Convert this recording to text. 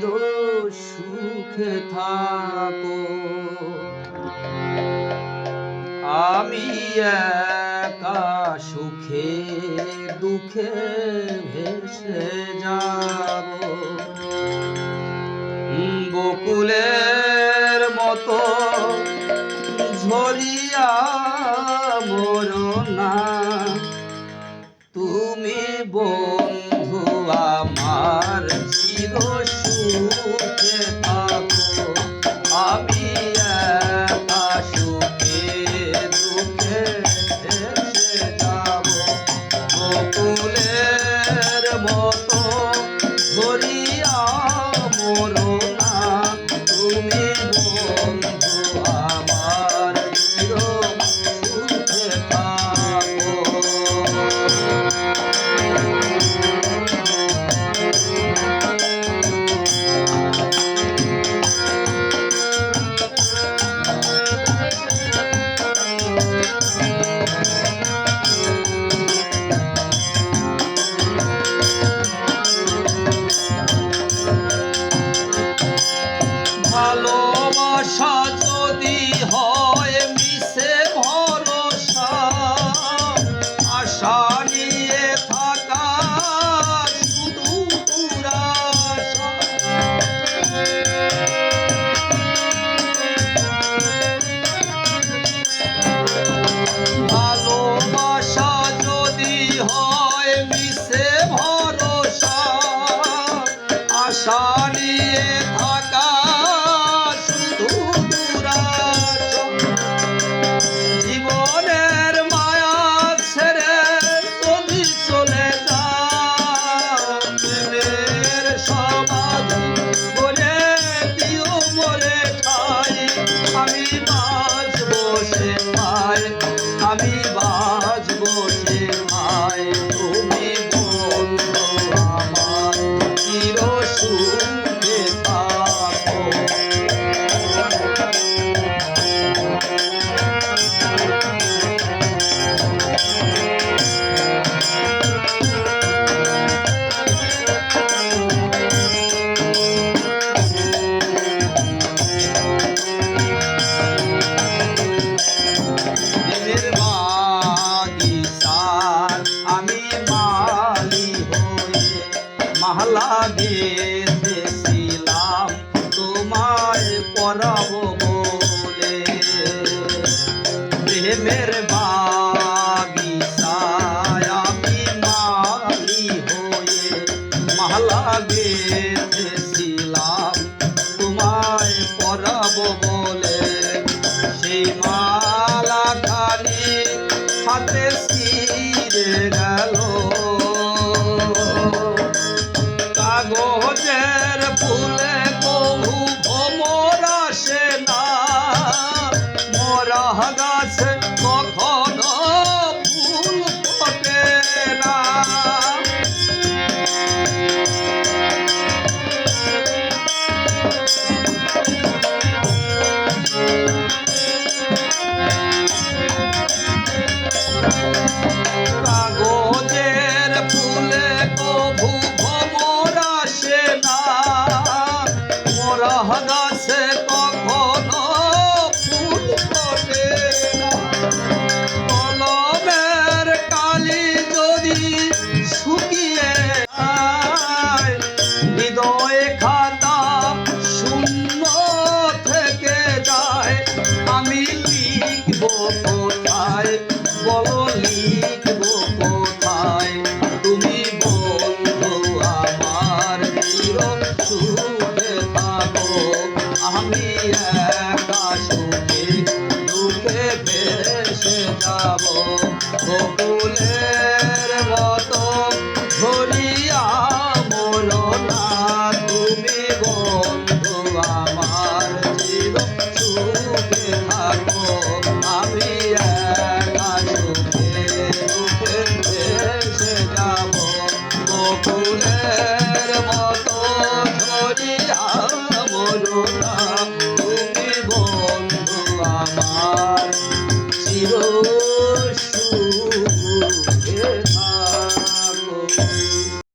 চির সুখে থাকো। আমি একা সুখে, দুঃখে ভেসে যাব। বকুলের মতো ঝরিয়া মরনা তুমি বল Oh. আমি গো